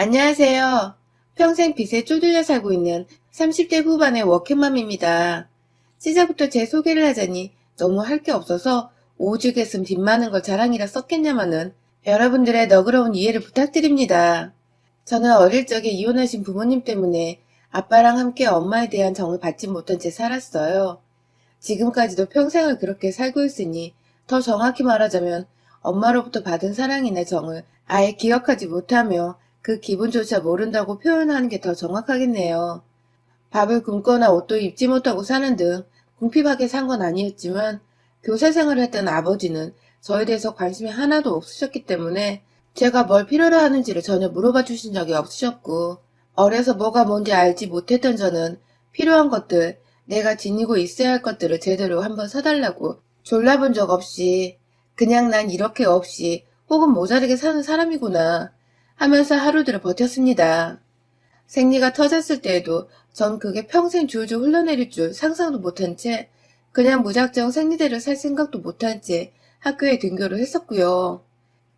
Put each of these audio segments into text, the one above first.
안녕하세요. 평생 빚에 쪼들려 살고 있는 30대 후반의 워킹맘입니다. 시작부터 제 소개를 하자니 너무 할 게 없어서 오죽 했음 빚 많은 걸 자랑이라 썼겠냐마는 여러분들의 너그러운 이해를 부탁드립니다. 저는 어릴 적에 이혼하신 부모님 때문에 아빠랑 함께 엄마에 대한 정을 받지 못한 채 살았어요. 지금까지도 평생을 그렇게 살고 있으니 더 정확히 말하자면 엄마로부터 받은 사랑이나 정을 아예 기억하지 못하며 그 기분조차 모른다고 표현하는 게 더 정확하겠네요. 밥을 굶거나 옷도 입지 못하고 사는 등 궁핍하게 산 건 아니었지만 교사 생활을 했던 아버지는 저에 대해서 관심이 하나도 없으셨기 때문에 제가 뭘 필요로 하는지를 전혀 물어봐 주신 적이 없으셨고 어려서 뭐가 뭔지 알지 못했던 저는 필요한 것들, 내가 지니고 있어야 할 것들을 제대로 한번 사달라고 졸라본 적 없이 그냥 난 이렇게 없이 혹은 모자르게 사는 사람이구나 하면서 하루들을 버텼습니다. 생리가 터졌을 때에도 전 그게 평생 줄줄 흘러내릴 줄 상상도 못한 채 그냥 무작정 생리대를 살 생각도 못한 채 학교에 등교를 했었고요.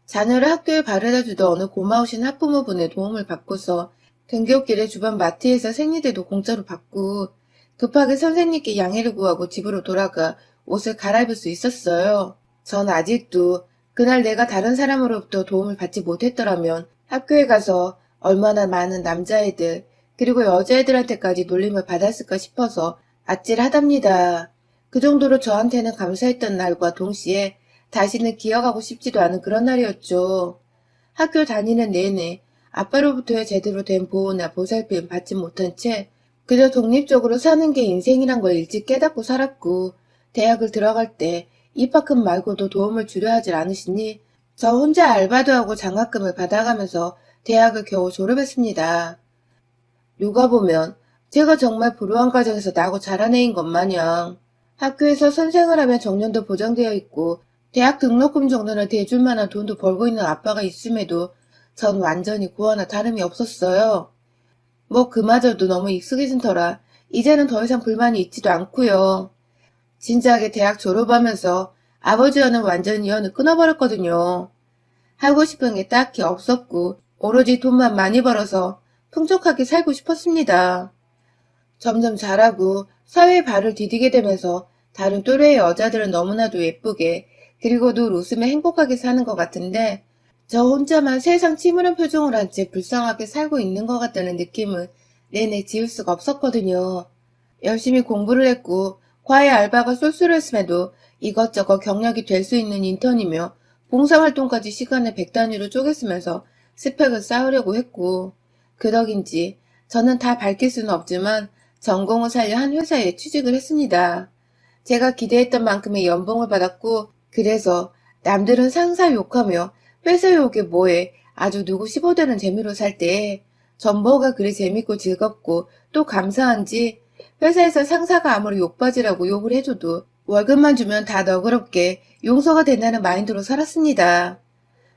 자녀를 학교에 바래다 주던 어느 고마우신 학부모분의 도움을 받고서 등교길에 주변 마트에서 생리대도 공짜로 받고 급하게 선생님께 양해를 구하고 집으로 돌아가 옷을 갈아입을 수 있었어요. 전 아직도 그날 내가 다른 사람으로부터 도움을 받지 못했더라면 학교에 가서 얼마나 많은 남자애들 그리고 여자애들한테까지 놀림을 받았을까 싶어서 아찔하답니다. 그 정도로 저한테는 감사했던 날과 동시에 다시는 기억하고 싶지도 않은 그런 날이었죠. 학교 다니는 내내 아빠로부터의 제대로 된 보호나 보살핌 받지 못한 채 그저 독립적으로 사는 게 인생이란 걸 일찍 깨닫고 살았고 대학을 들어갈 때 입학금 말고도 도움을 주려 하질 않으시니 저 혼자 알바도 하고 장학금을 받아가면서 대학을 겨우 졸업했습니다. 누가 보면 제가 정말 불우한 가정에서 나고 자란 애인 것 마냥 학교에서 선생을 하면 정년도 보장되어 있고 대학 등록금 정도는 대줄 만한 돈도 벌고 있는 아빠가 있음에도 전 완전히 고아나 다름이 없었어요. 뭐 그마저도 너무 익숙해진 터라 이제는 더 이상 불만이 있지도 않고요. 진작에 대학 졸업하면서 아버지와는 완전히 연을 끊어버렸거든요. 하고 싶은 게 딱히 없었고 오로지 돈만 많이 벌어서 풍족하게 살고 싶었습니다. 점점 자라고 사회에 발을 디디게 되면서 다른 또래의 여자들은 너무나도 예쁘게 그리고 늘 웃으며 행복하게 사는 것 같은데 저 혼자만 세상 침울한 표정을 한 채 불쌍하게 살고 있는 것 같다는 느낌을 내내 지울 수가 없었거든요. 열심히 공부를 했고 과외 알바가 쏠쏠했음에도 이것저것 경력이 될 수 있는 인턴이며 봉사활동까지 시간을 백 단위로 쪼개쓰면서 스펙을 쌓으려고 했고 그 덕인지 저는 다 밝힐 수는 없지만 전공을 살려 한 회사에 취직을 했습니다. 제가 기대했던 만큼의 연봉을 받았고 그래서 남들은 상사 욕하며 회사 욕에 뭐해 아주 누구 씹어대는 재미로 살때전 뭐가 그리 재밌고 즐겁고 또 감사한지 회사에서 상사가 아무리 욕받이라고 욕을 해줘도 월급만 주면 다 너그럽게 용서가 된다는 마인드로 살았습니다.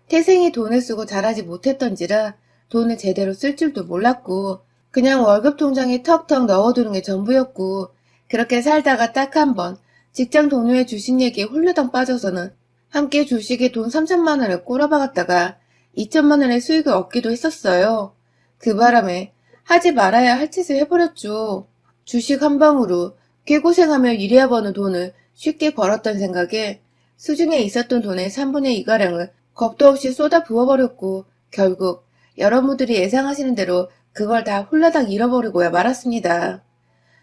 태생이 돈을 쓰고 잘하지 못했던지라 돈을 제대로 쓸 줄도 몰랐고 그냥 월급 통장에 턱턱 넣어두는 게 전부였고 그렇게 살다가 딱 한 번 직장 동료의 주식 얘기에 홀르덩 빠져서는 함께 주식에 돈 3천만 원을 꼬라박았다가 2천만 원의 수익을 얻기도 했었어요. 그 바람에 하지 말아야 할 짓을 해버렸죠. 주식 한 방으로 개고생하며 일해야 버는 돈을 쉽게 벌었던 생각에 수중에 있었던 돈의 3분의 2가량을 겁도 없이 쏟아 부어버렸고 결국 여러분들이 예상하시는 대로 그걸 다 홀라당 잃어버리고야 말았습니다.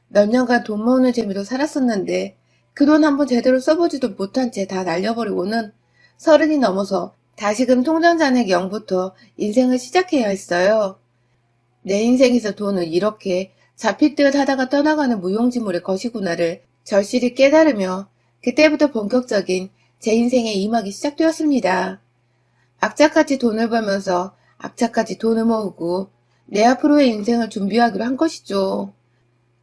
몇 년간 돈 모으는 재미로 살았었는데 그 돈 한 번 제대로 써보지도 못한 채 다 날려버리고는 서른이 넘어서 다시금 통장 잔액 0부터 인생을 시작해야 했어요. 내 인생에서 돈을 이렇게 잡힐 듯 하다가 떠나가는 무용지물의 것이구나를 절실히 깨달으며 그때부터 본격적인 제 인생의 이막이 시작되었습니다. 악착같이 돈을 벌면서 악착같이 돈을 모으고 내 앞으로의 인생을 준비하기로 한 것이죠.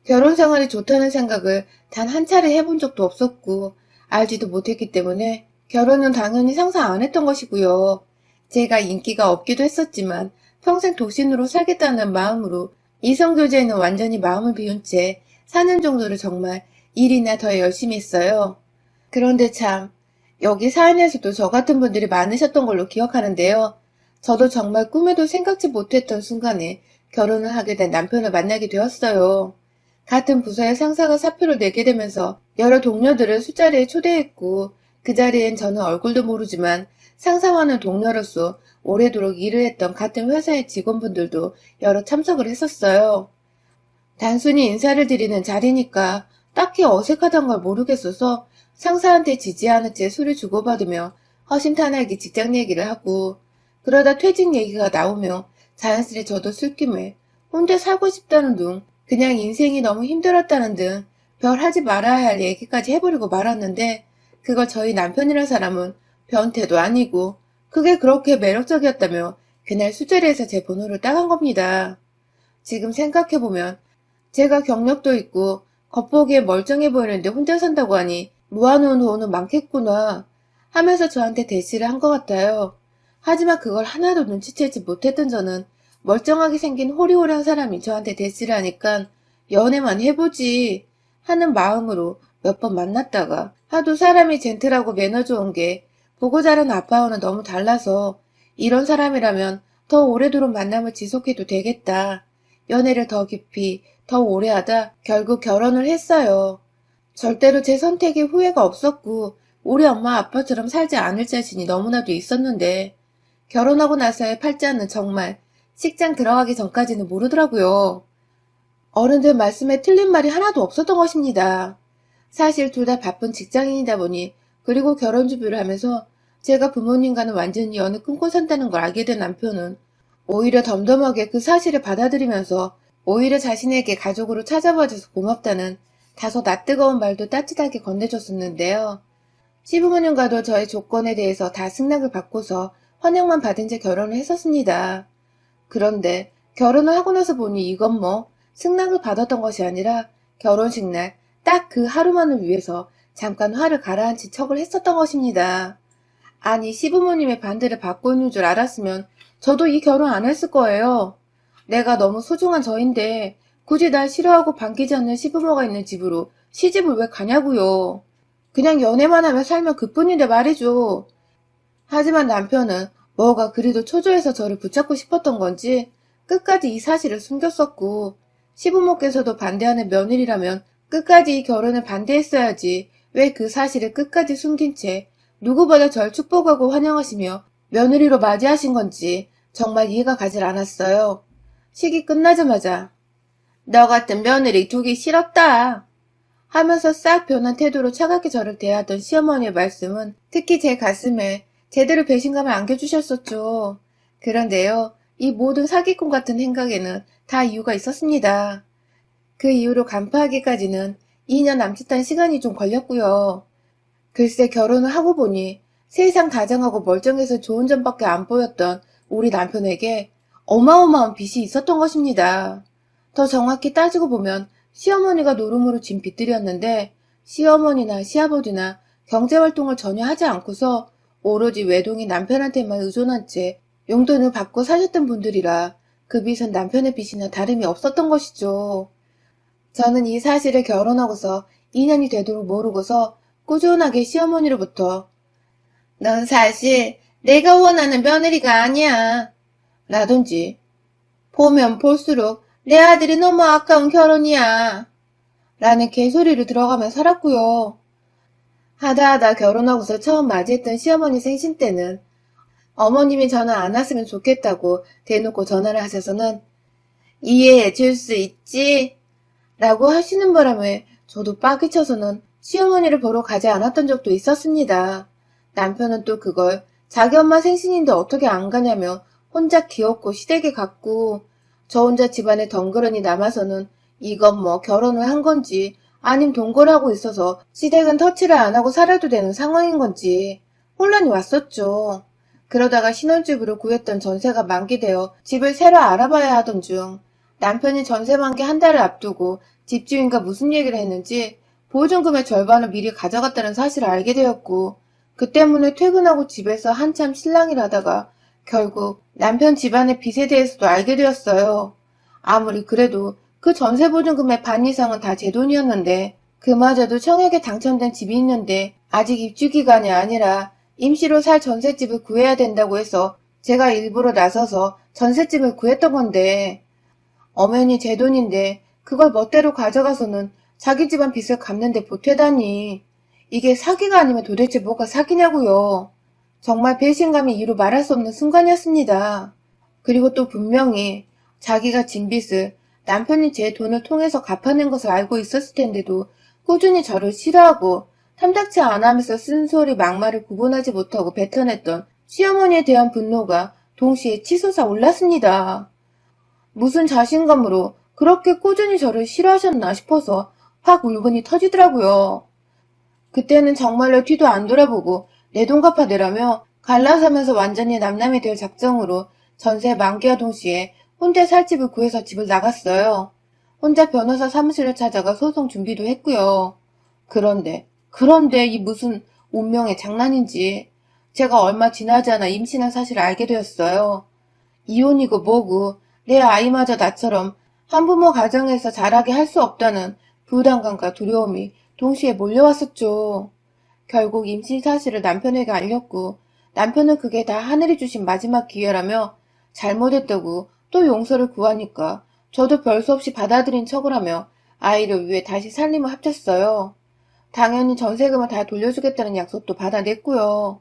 결혼 생활이 좋다는 생각을 단 한 차례 해본 적도 없었고 알지도 못했기 때문에 결혼은 당연히 상상 안 했던 것이고요. 제가 인기가 없기도 했었지만 평생 독신으로 살겠다는 마음으로 이성교제에는 완전히 마음을 비운 채 사는 정도를 정말 일이나 더 열심히 했어요. 그런데 참 여기 사연에서도 저 같은 분들이 많으셨던 걸로 기억하는데요. 저도 정말 꿈에도 생각지 못했던 순간에 결혼을 하게 된 남편을 만나게 되었어요. 같은 부서의 상사가 사표를 내게 되면서 여러 동료들을 술자리에 초대했고 그 자리엔 저는 얼굴도 모르지만 상사와는 동료로서 오래도록 일을 했던 같은 회사의 직원분들도 여러 참석을 했었어요. 단순히 인사를 드리는 자리니까 딱히 어색하단 걸 모르겠어서 상사한테 지지 않은 채 술을 주고받으며 허심탄회하게 직장 얘기를 하고 그러다 퇴직 얘기가 나오며 자연스레 저도 술김에 혼자 살고 싶다는 둥 그냥 인생이 너무 힘들었다는 등 별 하지 말아야 할 얘기까지 해버리고 말았는데 그걸 저희 남편이란 사람은 변태도 아니고 그게 그렇게 매력적이었다며 그날 술자리에서 제 번호를 따간 겁니다. 지금 생각해보면 제가 경력도 있고 겉보기에 멀쩡해 보이는데 혼자 산다고 하니 모아놓은 돈은 많겠구나 하면서 저한테 대시를 한 것 같아요. 하지만 그걸 하나도 눈치채지 못했던 저는 멀쩡하게 생긴 호리호리한 사람이 저한테 대시를 하니까 연애만 해보지 하는 마음으로 몇 번 만났다가 하도 사람이 젠틀하고 매너 좋은 게 보고 자란 아빠와는 너무 달라서 이런 사람이라면 더 오래도록 만남을 지속해도 되겠다. 연애를 더 깊이, 더 오래 하다 결국 결혼을 했어요. 절대로 제 선택에 후회가 없었고 우리 엄마 아빠처럼 살지 않을 자신이 너무나도 있었는데 결혼하고 나서의 팔자는 정말 식장 들어가기 전까지는 모르더라고요. 어른들 말씀에 틀린 말이 하나도 없었던 것입니다. 사실 둘 다 바쁜 직장인이다 보니 그리고 결혼 준비를 하면서 제가 부모님과는 완전히 연을 끊고 산다는 걸 알게 된 남편은 오히려 덤덤하게 그 사실을 받아들이면서 오히려 자신에게 가족으로 찾아봐줘서 고맙다는 다소 낯뜨거운 말도 따뜻하게 건네줬었는데요. 시부모님과도 저의 조건에 대해서 다 승낙을 받고서 환영만 받은 채 결혼을 했었습니다. 그런데 결혼을 하고 나서 보니 이건 뭐 승낙을 받았던 것이 아니라 결혼식 날 딱 그 하루만을 위해서 잠깐 화를 가라앉힌 척을 했었던 것입니다. 아니 시부모님의 반대를 받고 있는 줄 알았으면 저도 이 결혼 안 했을 거예요. 내가 너무 소중한 저인데 굳이 날 싫어하고 반기지 않는 시부모가 있는 집으로 시집을 왜 가냐고요. 그냥 연애만 하며 살면 그뿐인데 말이죠. 하지만 남편은 뭐가 그리도 초조해서 저를 붙잡고 싶었던 건지 끝까지 이 사실을 숨겼었고 시부모께서도 반대하는 며느리라면 끝까지 이 결혼을 반대했어야지 왜 그 사실을 끝까지 숨긴 채 누구보다 절 축복하고 환영하시며 며느리로 맞이하신 건지 정말 이해가 가질 않았어요. 식이 끝나자마자 너 같은 며느리 두기 싫었다 하면서 싹 변한 태도로 차갑게 저를 대하던 시어머니의 말씀은 특히 제 가슴에 제대로 배신감을 안겨주셨었죠. 그런데요, 이 모든 사기꾼 같은 행각에는 다 이유가 있었습니다. 그 이후로 간파하기까지는 2년 남짓한 시간이 좀 걸렸고요. 글쎄 결혼을 하고 보니 세상 다정하고 멀쩡해서 좋은 점밖에 안 보였던 우리 남편에게 어마어마한 빚이 있었던 것입니다. 더 정확히 따지고 보면 시어머니가 노름으로 진 빚들이었는데 시어머니나 시아버지나 경제활동을 전혀 하지 않고서 오로지 외동이 남편한테만 의존한 채 용돈을 받고 사셨던 분들이라 그 빚은 남편의 빚이나 다름이 없었던 것이죠. 저는 이 사실을 결혼하고서 2년이 되도록 모르고서 꾸준하게 시어머니로부터 넌 사실 내가 원하는 며느리가 아니야. 라든지 보면 볼수록 내 아들이 너무 아까운 결혼이야. 라는 개소리를 들어가며 살았고요. 하다 하다 결혼하고서 처음 맞이했던 시어머니 생신 때는 어머님이 전화 안 왔으면 좋겠다고 대놓고 전화를 하셔서는 이해해 줄 수 있지? 라고 하시는 바람에 저도 빡이 쳐서는 시어머니를 보러 가지 않았던 적도 있었습니다. 남편은 또 그걸 자기 엄마 생신인데 어떻게 안 가냐며 혼자 귀엽고 시댁에 갔고 저 혼자 집안에 덩그러니 남아서는 이건 뭐 결혼을 한 건지 아님 동거를 하고 있어서 시댁은 터치를 안 하고 살아도 되는 상황인 건지 혼란이 왔었죠. 그러다가 신혼집으로 구했던 전세가 만기되어 집을 새로 알아봐야 하던 중 남편이 전세 만기 한 달을 앞두고 집주인과 무슨 얘기를 했는지 보증금의 절반을 미리 가져갔다는 사실을 알게 되었고 그 때문에 퇴근하고 집에서 한참 실랑이를 하다가 결국 남편 집안의 빚에 대해서도 알게 되었어요. 아무리 그래도 그 전세 보증금의 반 이상은 다 제 돈이었는데 그마저도 청약에 당첨된 집이 있는데 아직 입주 기간이 아니라 임시로 살 전셋집을 구해야 된다고 해서 제가 일부러 나서서 전셋집을 구했던 건데, 엄연히 제 돈인데 그걸 멋대로 가져가서는 자기 집안 빚을 갚는데 보태다니. 이게 사기가 아니면 도대체 뭐가 사기냐고요. 정말 배신감이 이루 말할 수 없는 순간이었습니다. 그리고 또 분명히 자기가 진 빚을 남편이 제 돈을 통해서 갚아낸 것을 알고 있었을 텐데도 꾸준히 저를 싫어하고 탐탁치 않아 하면서 쓴소리 막말을 구분하지 못하고 뱉어냈던 시어머니에 대한 분노가 동시에 치솟아 올랐습니다. 무슨 자신감으로 그렇게 꾸준히 저를 싫어하셨나 싶어서 확 울분이 터지더라고요. 그때는 정말로 뒤도 안 돌아보고 내 돈 갚아내라며 갈라서면서 완전히 남남이 될 작정으로 전세 만기와 동시에 혼자 살 집을 구해서 집을 나갔어요. 혼자 변호사 사무실을 찾아가 소송 준비도 했고요. 그런데, 그런데 이 무슨 운명의 장난인지 제가 얼마 지나지 않아 임신한 사실을 알게 되었어요. 이혼이고 뭐고 내 아이마저 나처럼 한부모 가정에서 자라게 할 수 없다는 부담감과 두려움이 동시에 몰려왔었죠. 결국 임신 사실을 남편에게 알렸고 남편은 그게 다 하늘이 주신 마지막 기회라며 잘못했다고 또 용서를 구하니까 저도 별수 없이 받아들인 척을 하며 아이를 위해 다시 살림을 합쳤어요. 당연히 전세금을 다 돌려주겠다는 약속도 받아냈고요.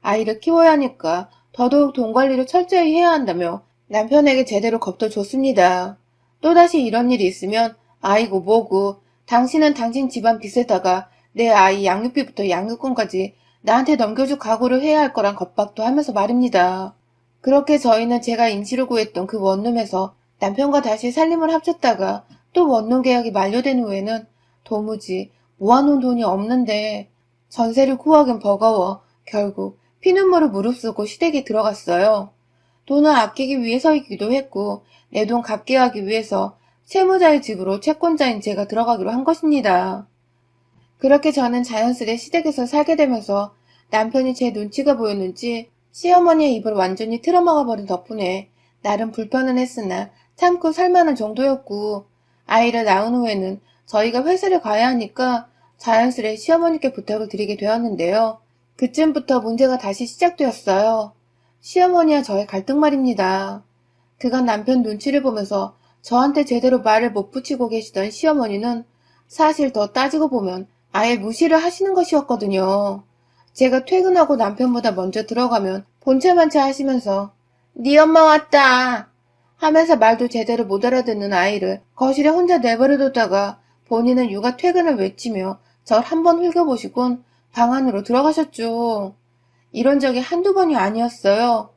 아이를 키워야 하니까 더더욱 돈 관리를 철저히 해야 한다며 남편에게 제대로 겁도 줬습니다. 또다시 이런 일이 있으면 아이고 뭐고 당신은 당신 집안 빚에다가 내 아이 양육비부터 양육권까지 나한테 넘겨줄 각오를 해야 할 거란 겁박도 하면서 말입니다. 그렇게 저희는 제가 임시로 구했던 그 원룸에서 남편과 다시 살림을 합쳤다가 또 원룸 계약이 만료된 후에는 도무지 모아놓은 돈이 없는데 전세를 구하긴 버거워 결국 피눈물을 무릅쓰고 시댁에 들어갔어요. 돈을 아끼기 위해서이기도 했고 내 돈 갚게 하기 위해서 채무자의 집으로 채권자인 제가 들어가기로 한 것입니다. 그렇게 저는 자연스레 시댁에서 살게 되면서 남편이 제 눈치가 보였는지 시어머니의 입을 완전히 틀어막아 버린 덕분에 나름 불편은 했으나 참고 살만한 정도였고 아이를 낳은 후에는 저희가 회사를 가야 하니까 자연스레 시어머니께 부탁을 드리게 되었는데요. 그쯤부터 문제가 다시 시작되었어요. 시어머니와 저의 갈등 말입니다. 그간 남편 눈치를 보면서 저한테 제대로 말을 못 붙이고 계시던 시어머니는 사실 더 따지고 보면 아예 무시를 하시는 것이었거든요. 제가 퇴근하고 남편보다 먼저 들어가면 본체만체 하시면서 네 엄마 왔다 하면서 말도 제대로 못 알아듣는 아이를 거실에 혼자 내버려뒀다가 본인은 육아 퇴근을 외치며 절 한번 흘겨보시곤 방 안으로 들어가셨죠. 이런 적이 한두 번이 아니었어요.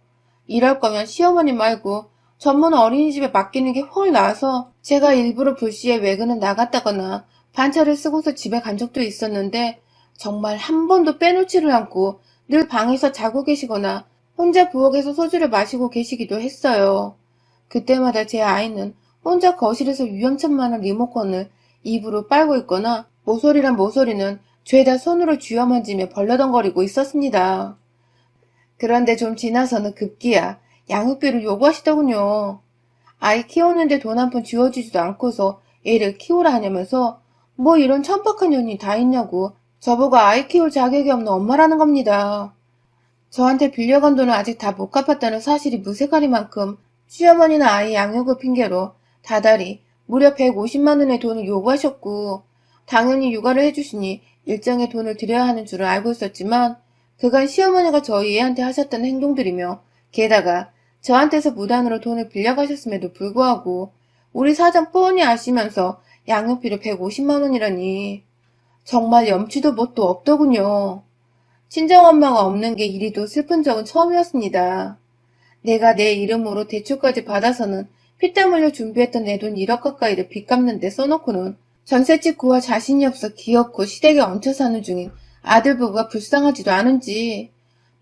이럴 거면 시어머니 말고 전문 어린이집에 맡기는 게 훨 나아서 제가 일부러 불시에 외근을 나갔다거나 반차를 쓰고서 집에 간 적도 있었는데 정말 한 번도 빼놓지를 않고 늘 방에서 자고 계시거나 혼자 부엌에서 소주를 마시고 계시기도 했어요. 그때마다 제 아이는 혼자 거실에서 유영천만한 리모컨을 입으로 빨고 있거나 모서리란 모서리는 죄다 손으로 쥐어만지며 벌러덩거리고 있었습니다. 그런데 좀 지나서는 급기야 양육비를 요구하시더군요. 아이 키우는데 돈 한 푼 쥐어주지도 않고서 애를 키우라 하냐면서 뭐 이런 천박한 년이 다 있냐고 저보고 아이 키울 자격이 없는 엄마라는 겁니다. 저한테 빌려간 돈을 아직 다 못 갚았다는 사실이 무색하리만큼 시어머니나 아이 양육을 핑계로 다달이 무려 150만 원의 돈을 요구하셨고 당연히 육아를 해주시니 일정의 돈을 드려야 하는 줄은 알고 있었지만 그간 시어머니가 저희 애한테 하셨던 행동들이며 게다가 저한테서 무단으로 돈을 빌려가셨음에도 불구하고 우리 사정 뻔히 아시면서 양육비를 150만 원이라니 정말 염치도 뭣도 없더군요. 친정엄마가 없는 게 이리도 슬픈 적은 처음이었습니다. 내가 내 이름으로 대출까지 받아서는 피땀 흘려 준비했던 내 돈 1억 가까이를 빚 갚는 데 써놓고는 전셋집 구할 자신이 없어 기어코 시댁에 얹혀 사는 중인 아들 부부가 불쌍하지도 않은지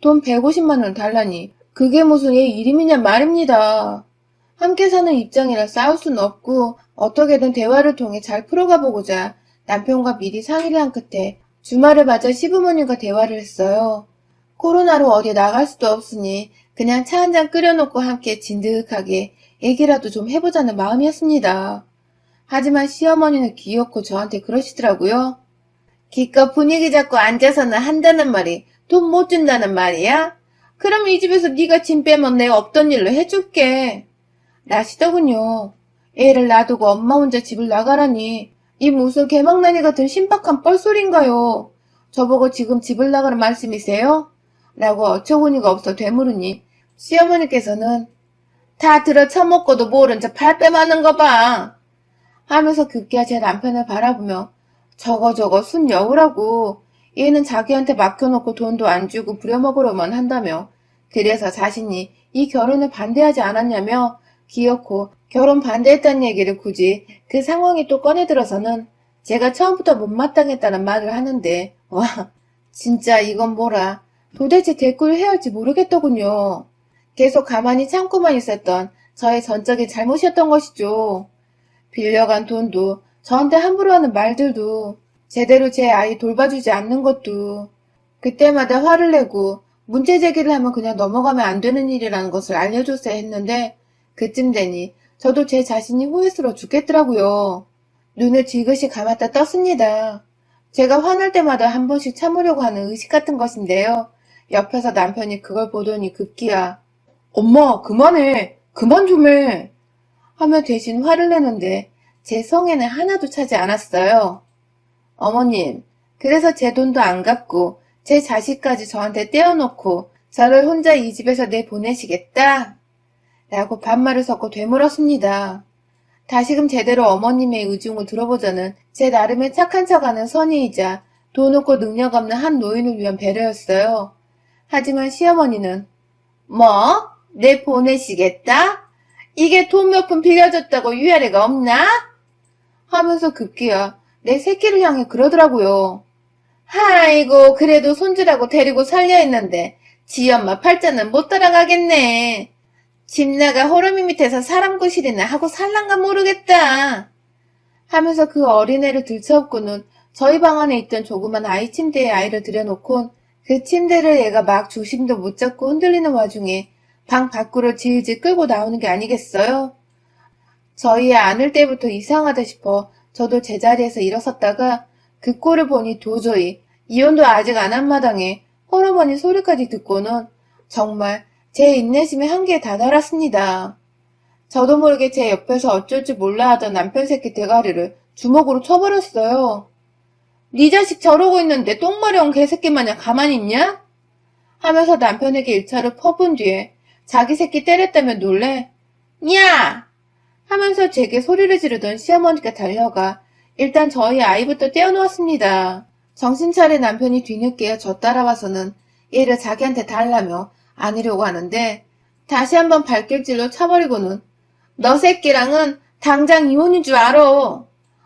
돈 150만 원 달라니 그게 무슨 얘 이름이냐 말입니다. 함께 사는 입장이라 싸울 수는 없고 어떻게든 대화를 통해 잘 풀어가 보고자 남편과 미리 상의를 한 끝에 주말을 맞아 시부모님과 대화를 했어요. 코로나로 어디 나갈 수도 없으니 그냥 차 한 잔 끓여놓고 함께 진득하게 얘기라도 좀 해보자는 마음이었습니다. 하지만 시어머니는 귀엽고 저한테 그러시더라고요. 기껏 분위기 잡고 앉아서는 한다는 말이 돈 못 준다는 말이야? 그럼 이 집에서 네가 짐 빼면 내가 없던 일로 해줄게. 나시더군요. 애를 놔두고 엄마 혼자 집을 나가라니. 이 무슨 개망나니 같은 신박한 뻘소리인가요? 저보고 지금 집을 나가는 말씀이세요? 라고 어처구니가 없어 되물으니 시어머니께서는 다 들어 처먹고도 모른 척 발뺌하는 거 봐. 하면서 급기야 제 남편을 바라보며 저거 저거 순 여우라고 얘는 자기한테 맡겨놓고 돈도 안 주고 부려먹으려만 한다며 그래서 자신이 이 결혼을 반대하지 않았냐며 기어코 결혼 반대했다는 얘기를 굳이 그 상황이 또 꺼내들어서는 제가 처음부터 못마땅했다는 말을 하는데 와 진짜 이건 뭐라 도대체 대꾸를 해야 할지 모르겠더군요. 계속 가만히 참고만 있었던 저의 전적인 잘못이었던 것이죠. 빌려간 돈도 저한테 함부로 하는 말들도 제대로 제 아이 돌봐주지 않는 것도 그때마다 화를 내고 문제 제기를 하면 그냥 넘어가면 안 되는 일이라는 것을 알려줬어야 했는데 그쯤 되니 저도 제 자신이 후회스러워 죽겠더라고요. 눈을 지그시 감았다 떴습니다. 제가 화날 때마다 한 번씩 참으려고 하는 의식 같은 것인데요. 옆에서 남편이 그걸 보더니 급기야 엄마 그만해 그만 좀 해 하며 대신 화를 내는데 제 성에는 하나도 차지 않았어요. 어머님 그래서 제 돈도 안 갚고 제 자식까지 저한테 떼어놓고 저를 혼자 이 집에서 내보내시겠다? 라고 반말을 섞고 되물었습니다. 다시금 제대로 어머님의 의중을 들어보자는 제 나름의 착한 척하는 선의이자 돈 없고 능력 없는 한 노인을 위한 배려였어요. 하지만 시어머니는 뭐? 내 보내시겠다? 이게 돈 몇 푼 빌려줬다고 위아래가 없나? 하면서 급기야 내 새끼를 향해 그러더라고요. 아이고 그래도 손주라고 데리고 살려 했는데 지 엄마 팔자는 못 따라가겠네. 집 나가 호르미 밑에서 사람 구실이나 하고 살란가 모르겠다. 하면서 그 어린애를 들쳐업고는 저희 방 안에 있던 조그만 아이 침대에 아이를 들여놓곤 그 침대를 얘가 막 중심도 못 잡고 흔들리는 와중에 방 밖으로 질질 끌고 나오는 게 아니겠어요? 저희 애 안을 때부터 이상하다 싶어 저도 제자리에서 일어섰다가 그 꼴을 보니 도저히 이혼도 아직 안 한 마당에 호르머니 소리까지 듣고는 정말 제 인내심의 한계에 다다랐습니다. 저도 모르게 제 옆에서 어쩔 줄 몰라 하던 남편 새끼 대가리를 주먹으로 쳐버렸어요. 네 자식 저러고 있는데 똥마려운 개새끼 마냥 가만히 있냐? 하면서 남편에게 일차를 퍼본 뒤에 자기 새끼 때렸다며 놀래 야! 하면서 제게 소리를 지르던 시어머니가 달려가 일단 저희 아이부터 떼어놓았습니다. 정신 차린 남편이 뒤늦게 저 따라와서는 얘를 자기한테 달라며 안으려고 하는데 다시 한번 발길질로 차버리고는 너 새끼랑은 당장 이혼인 줄 알아.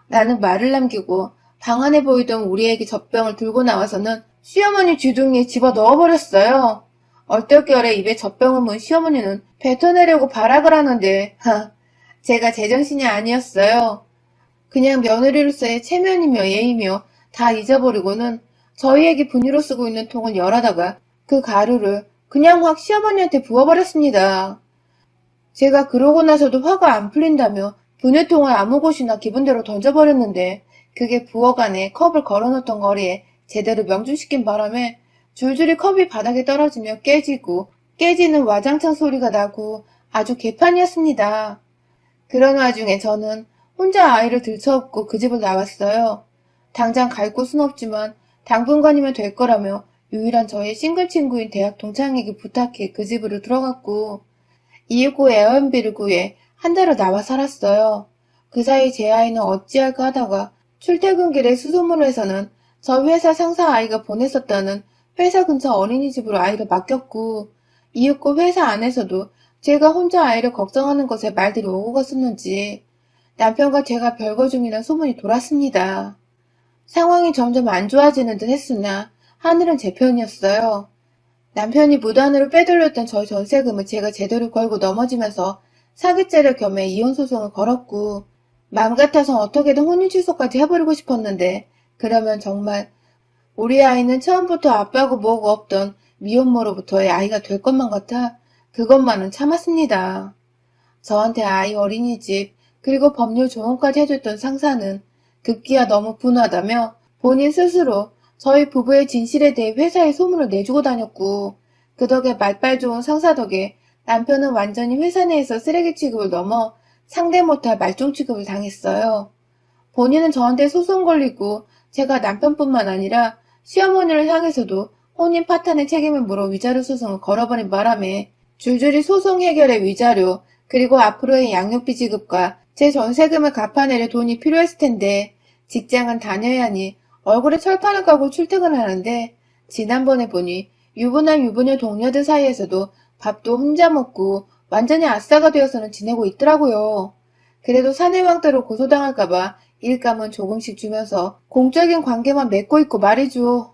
라는 말을 남기고 방 안에 보이던 우리에게 젖병을 들고 나와서는 시어머니 주둥이에 집어 넣어버렸어요. 얼떨결에 입에 젖병을 문 시어머니는 뱉어내려고 발악을 하는데 하, 제가 제정신이 아니었어요. 그냥 며느리로서의 체면이며 예의며 다 잊어버리고는 저희에게 분유로 쓰고 있는 통을 열어다가 그 가루를 그냥 확 시어머니한테 부어버렸습니다. 제가 그러고 나서도 화가 안 풀린다며 분유통을 아무 곳이나 기분대로 던져버렸는데 그게 부엌 안에 컵을 걸어놓던 거리에 제대로 명중시킨 바람에 줄줄이 컵이 바닥에 떨어지며 깨지고 깨지는 와장창 소리가 나고 아주 개판이었습니다. 그런 와중에 저는 혼자 아이를 들쳐업고 그 집을 나왔어요. 당장 갈 곳은 없지만 당분간이면 될 거라며 유일한 저의 싱글 친구인 대학 동창에게 부탁해 그 집으로 들어갔고 이윽고 에어비를 구해 한 달을 나와 살았어요. 그 사이 제 아이는 어찌할까 하다가 출퇴근길에 수소문에서는 저 회사 상사 아이가 보냈었다는 회사 근처 어린이집으로 아이를 맡겼고 이윽고 회사 안에서도 제가 혼자 아이를 걱정하는 것에 말들이 오고 갔었는지 남편과 제가 별거 중이란 소문이 돌았습니다. 상황이 점점 안 좋아지는 듯 했으나 하늘은 제 편이었어요. 남편이 무단으로 빼돌렸던 저희 전세금을 제가 제대로 걸고 넘어지면서 사기죄를 겸해 이혼소송을 걸었고 마음 같아서 어떻게든 혼인 취소까지 해버리고 싶었는데 그러면 정말 우리 아이는 처음부터 아빠고 뭐고 없던 미혼모로부터의 아이가 될 것만 같아 그것만은 참았습니다. 저한테 아이 어린이집 그리고 법률 조언까지 해줬던 상사는 급기야 너무 분하다며 본인 스스로 저희 부부의 진실에 대해 회사에 소문을 내주고 다녔고 그 덕에 말빨 좋은 상사 덕에 남편은 완전히 회사 내에서 쓰레기 취급을 넘어 상대 못할 말종 취급을 당했어요. 본인은 저한테 소송 걸리고 제가 남편뿐만 아니라 시어머니를 향해서도 혼인 파탄의 책임을 물어 위자료 소송을 걸어버린 바람에 줄줄이 소송 해결의 위자료 그리고 앞으로의 양육비 지급과 제 전세금을 갚아내려 돈이 필요했을 텐데 직장은 다녀야 하니 얼굴에 철판을 까고 출퇴근을 하는데 지난번에 보니 유부남 유부녀 동료들 사이에서도 밥도 혼자 먹고 완전히 아싸가 되어서는 지내고 있더라고요. 그래도 사내왕따로 고소당할까봐 일감은 조금씩 주면서 공적인 관계만 맺고 있고 말이죠.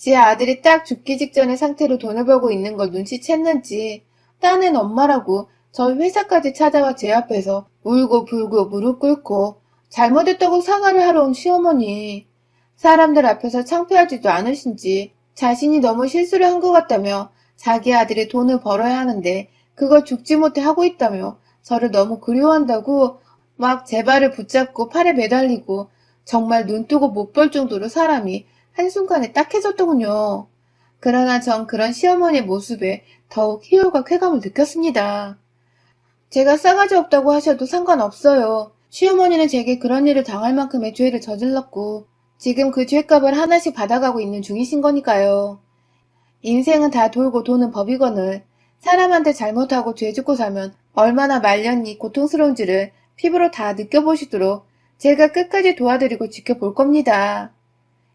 지 아들이 딱 죽기 직전의 상태로 돈을 벌고 있는 걸 눈치챘는지 따는 엄마라고 저희 회사까지 찾아와 제 앞에서 울고 불고 무릎 꿇고 잘못했다고 사과를 하러 온 시어머니. 사람들 앞에서 창피하지도 않으신지 자신이 너무 실수를 한 것 같다며 자기 아들이 돈을 벌어야 하는데 그걸 죽지 못해 하고 있다며 저를 너무 그리워한다고 막 제 발을 붙잡고 팔에 매달리고 정말 눈 뜨고 못 볼 정도로 사람이 한순간에 딱해졌더군요. 그러나 전 그런 시어머니의 모습에 더욱 희열과 쾌감을 느꼈습니다. 제가 싸가지 없다고 하셔도 상관없어요. 시어머니는 제게 그런 일을 당할 만큼의 죄를 저질렀고 지금 그 죄값을 하나씩 받아가고 있는 중이신 거니까요. 인생은 다 돌고 도는 법이거늘 사람한테 잘못하고 죄 짓고 살면 얼마나 말년이 고통스러운지를 피부로 다 느껴보시도록 제가 끝까지 도와드리고 지켜볼 겁니다.